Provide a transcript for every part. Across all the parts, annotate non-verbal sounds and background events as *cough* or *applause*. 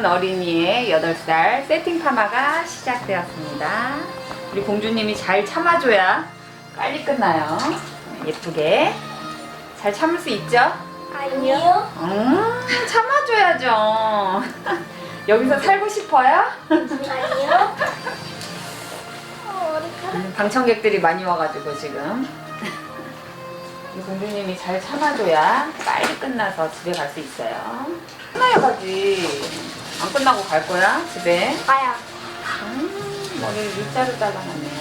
예쁜 어린이의 8살 세팅 파마가 시작되었습니다. 우리 공주님이 잘 참아줘야 빨리 끝나요. 예쁘게. 잘 참을 수 있죠? 아니요. 음, 참아줘야죠. *laughs* 여기서 살고 싶어요? 아니요. 어. 음, 방청객들이 많이 와가지고 지금. *laughs* 우리 공주님이 잘 참아줘야 빨리 끝나서 집에 갈 수 있어요. 끝나야 가지. 안 끝나고 갈 거야? 집에? 가요. 음, 머리를 일자로 잘라놨네요.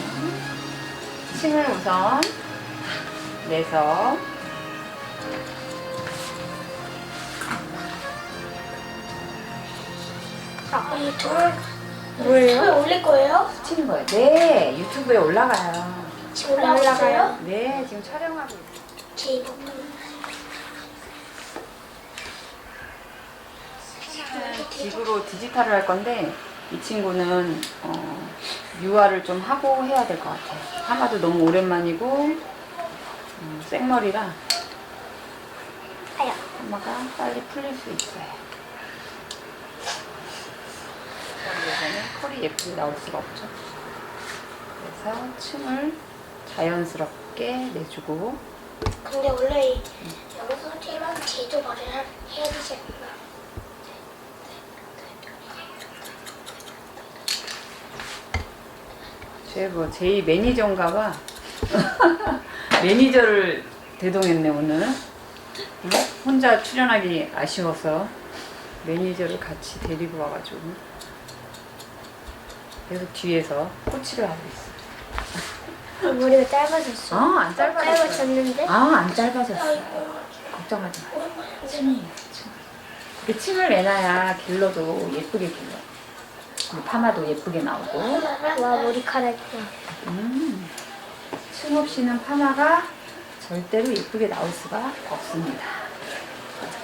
침을 우선 내서 아, 유튜브 뭐예요? 올릴 거예요? 치는 거예요. 네, 유튜브에 올라가요. 지금 올라가요? 네, 지금 촬영하고 있어요. 제이 거. 기구로 디지털을 할 건데 이 친구는 어, 유아를 좀 하고 해야 될 것 같아요. 하마도 너무 오랜만이고 음, 생머리라 아야. 하마가 빨리 풀릴 수 있어요. 그러면 컬이 예쁘게 나올 수가 없죠. 그래서 층을 자연스럽게 내주고 근데 원래 이 여기서 찌면 제도 머리를 해야 되지 않나? 뭐 제2 매니저인가 봐. *laughs* 매니저를 대동했네 오늘. 응? 혼자 출연하기 아쉬워서 매니저를 같이 데리고 와가지고 계속 뒤에서 코치를 하고 있어. 머리가 짧아졌어. 아, 안 짧아졌어요. 짧아졌는데? 아, 안 짧아졌어. 걱정하지 마. 침이에요, 침. 그 침을 내놔야 길러도 예쁘게 길러. 파마도 예쁘게 나오고. 와 머리카락이. 음, 침 없이는 파마가 절대로 예쁘게 나올 수가 없습니다.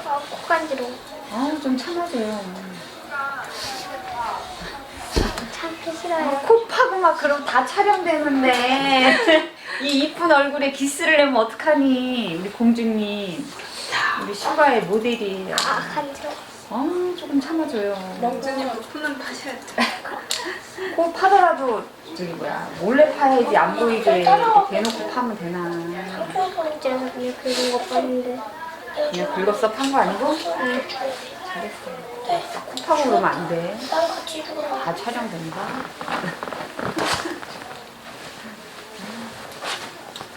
아, 코 간지러워. 아, 좀 참아줘요. 참기 싫어요. 코 파고 막 그럼 다 촬영되는데 *laughs* 이 이쁜 얼굴에 기스를 내면 어떡하니 우리 공주님 우리 슈가의 모델이 아 간지러워. 아 조금 참아줘요 공주님도 코는 파셔야 돼. 코 파더라도 저기 뭐야 몰래 파야지 안 보이게 이렇게 대놓고 파면 되나 이제는 그냥 긁은 거 봤는데. 그냥 긁었어 판거 아니고? 잘했어요 코 파고 그러면 안 돼 난 같이. 다 촬영된다. *laughs*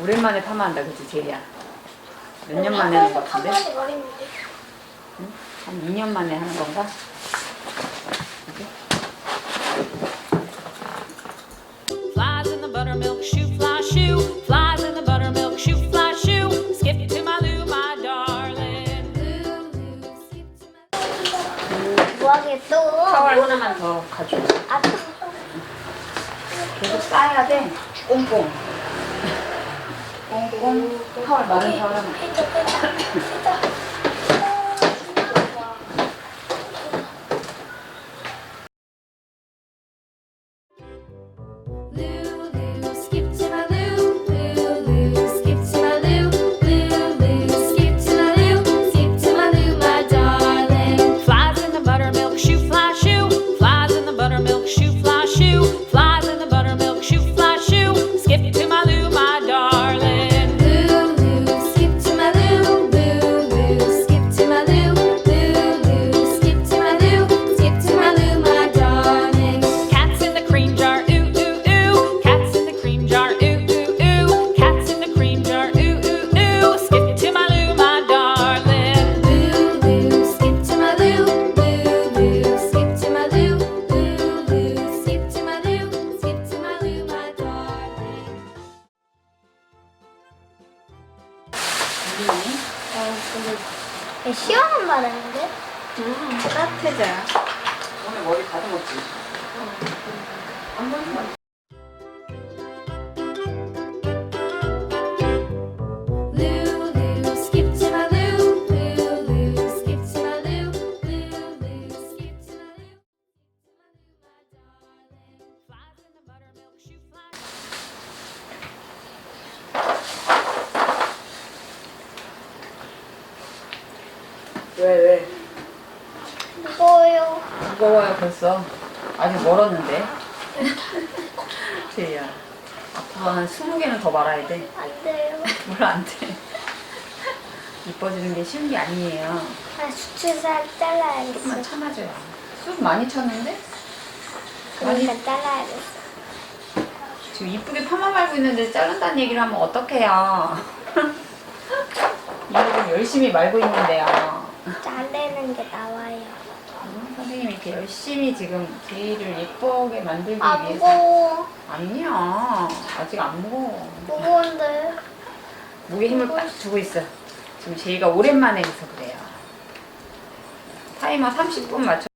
오랜만에 파마한다, 그치, 제이야? 몇 년 만에 하는 것 같은데? 한. 한 2년 만에 하는 건가? 그지? Flies in the buttermilk shoe, fly shoe. Flies in the buttermilk shoe, fly shoe. Skip to my loo, my darling. Loo, loo, skip to my 뭐하게 또. 타월 하나만 더 가져. 아, 계속 싸야 돼. 꽁꽁. 꽁꽁. 타월 마른 타월 하나. 시원한 말하는데? 따뜻해져요. 오늘 머리 다듬었지? 한 번만. Loo, 왜, 왜? 무거워. 무거워요. 무거워요 벌써. 아직 멀었는데. 제이야. 앞으로 한 20개는 더 말아야 돼. 안 돼요. 뭘안 돼. 이뻐지는 게 쉬운 게 아니에요. 아, 수치살 잘라야겠어. 조금만 참아줘요. 쑥 많이 쳤는데? 그러니까 잘라야겠어. 지금 이쁘게 파마 말고 있는데 자른다는 얘기를 하면 어떡해요. *laughs* 이거 열심히 말고 있는데요. 자르는 게 나와요. 음, 선생님이 이렇게 열심히 지금 제이를 예쁘게 만들기 아, 위해서. 무거워. 아니야. 아직 안 무거워. 무거운데. 목에 힘을 딱 주고 있어. 지금 제이가 오랜만에 해서 그래요. 타이머 30분 맞춰.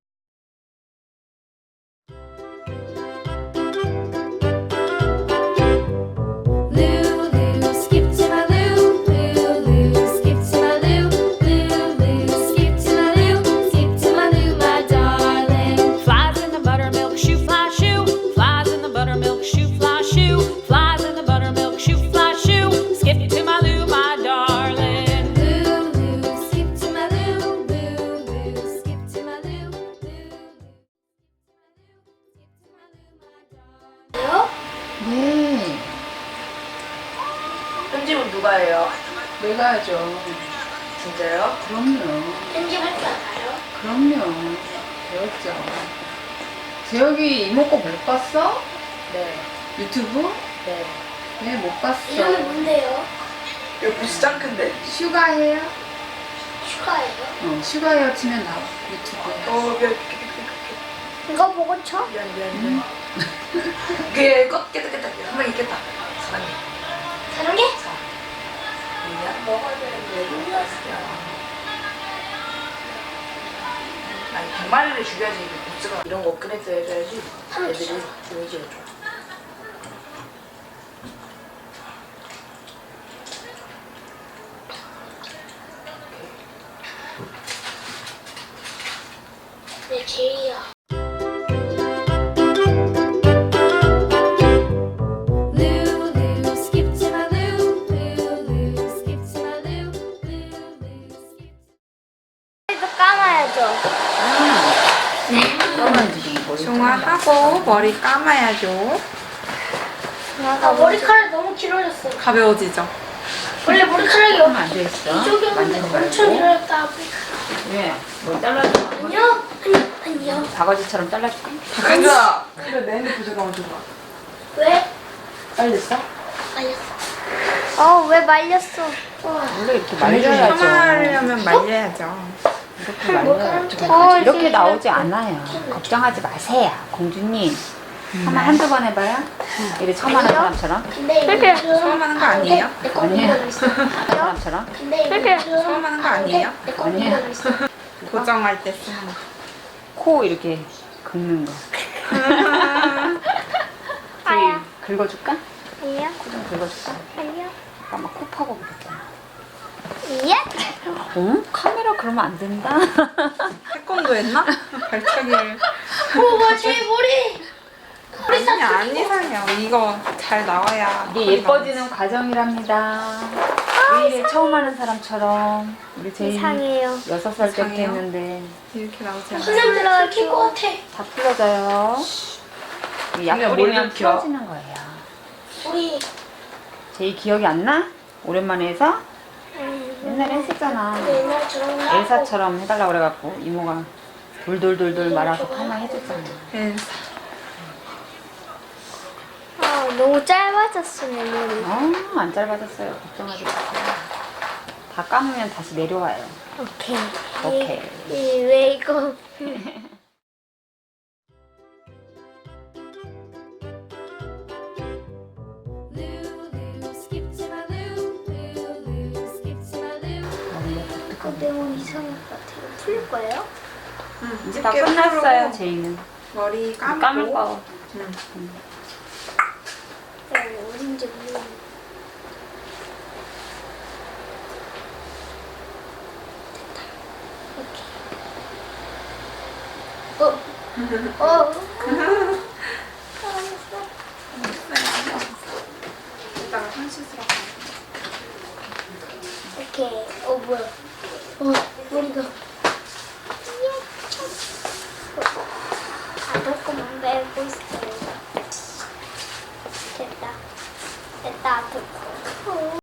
Buttermilk shoe fly shoe, flies in the buttermilk shoe fly shoe, flies in the buttermilk shoe fly shoe, skip to my loo, my darling. Lulu, skip to my loo, Lulu, skip to my loo, Lulu. 요? 네. 편집은 누가 해요? 내가 하죠. 진짜요? 그럼요. 편집할 줄 알아요? 그럼요. 배웠죠. 재혁이 이모 거 못 봤어? 네. 유튜브? 네. 네, 못 봤어. 이름이 뭔데요? 이거 무슨 큰데? 슈가헤어? 슈가예요? 어, 슈가헤어 치면 나와. 유튜브에. 어, 미안, 이거 보고 쳐? 미안, 미안, 미안. 그게 껐, 깼다, 깼다. 한번 있겠다. 사랑해. 다른 게? 미안, 먹어야 되는데 왜 몰랐어? 아니, 100마리를 죽여야지 이거 이런 거 업그레이드 해줘야지 애들이 이미지가 좋아. 네, 제이야. 머리 감아야죠. 아, 머리카락이 너무 길어졌어. 가벼워지죠? 원래 머리카락이 하면 안 되겠어. 이쪽이었는데 엄청. 길어졌다. 왜? 뭐 잘라줘? 아니요? 아니, 아니요. 바가지처럼 잘라줄까? 가자. 그래, 내 핸드폰 잠깐만 줘봐. 왜? 잘렸어? 말렸어. 어, 왜 말렸어? 어. 원래 이렇게 말려야죠. 참아하려면 말려야죠. 이렇게 말려야죠. 어, 이렇게. 나오지 않아요. 걱정하지 마세요, 공주님. 한번 한두 번 해봐요. 이렇게 처음 하는. 사람처럼. 근데 이거 처음 하는 거 아니에요? 아니에요. 사람처럼. 근데 이거 처음 하는 거 아니에요? 아니에요. 고정할 때 쓰는 거. 코 이렇게 긁는 거. *laughs* 아야. 긁어줄까? 아니요? 코좀 긁어줄까? 아니요? 막코 파고 그랬잖아. 예? 어? 카 메라 그러면 안 된다. *laughs* 태권도 했나? 발차기를. 오, 맞지, 머리. 머리 아니, 안싹 이상해요. 이거 잘 나와야. 이게 예뻐지는 과정이랍니다. 내일에 처음 하는 사람처럼 우리 제이 이상해요. 여섯 살 때부터 이상해요? 했는데 이렇게 나오지 않아요? 선생님 들어갈 것 같아. 다 풀어져요. 뭘 뿌리면? 풀어지는 거예요. 우리 제이 기억이 안 나? 오랜만에 해서? 음, 옛날에 했었잖아. 하고 엘사처럼 해달라고 그래갖고 이모가 돌돌돌돌 말아서 파마 해줬잖아. 네. 아, 너무 짧아졌어, 내 머리. 어, 안 짧아졌어요. 걱정하지 마세요. 다 감으면 다시 내려와요. 오케이. 오케이. 이, 이, 왜 이거? 이제 다 끝났어요, 제이는. 머리 감고. 감을 거. 응. 네, 어딘지 모르겠네. 됐다. 이렇게. 어? 어? 알았어. 이따가 손 씻으러 가. 이렇게. 어, 뭐야. 어, 머리가. 빼고 있어요. 됐다. 됐다. 됐고.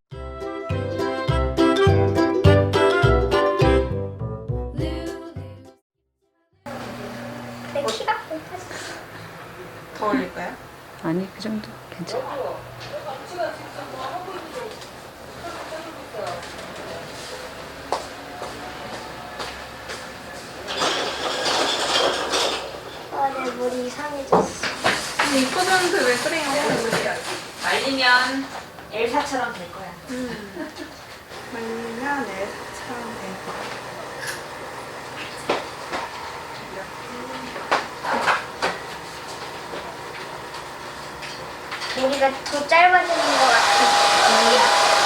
내 키가 높아졌어. 더 올릴까요? 아니 그 정도 괜찮아. 아, 내 머리 이상해졌어. 이뻐졌는데 왜 그래요? 말리면 엘사처럼 될 거야. 말리면 애처럼 돼. 머리가 더 짧아지는 것 같아.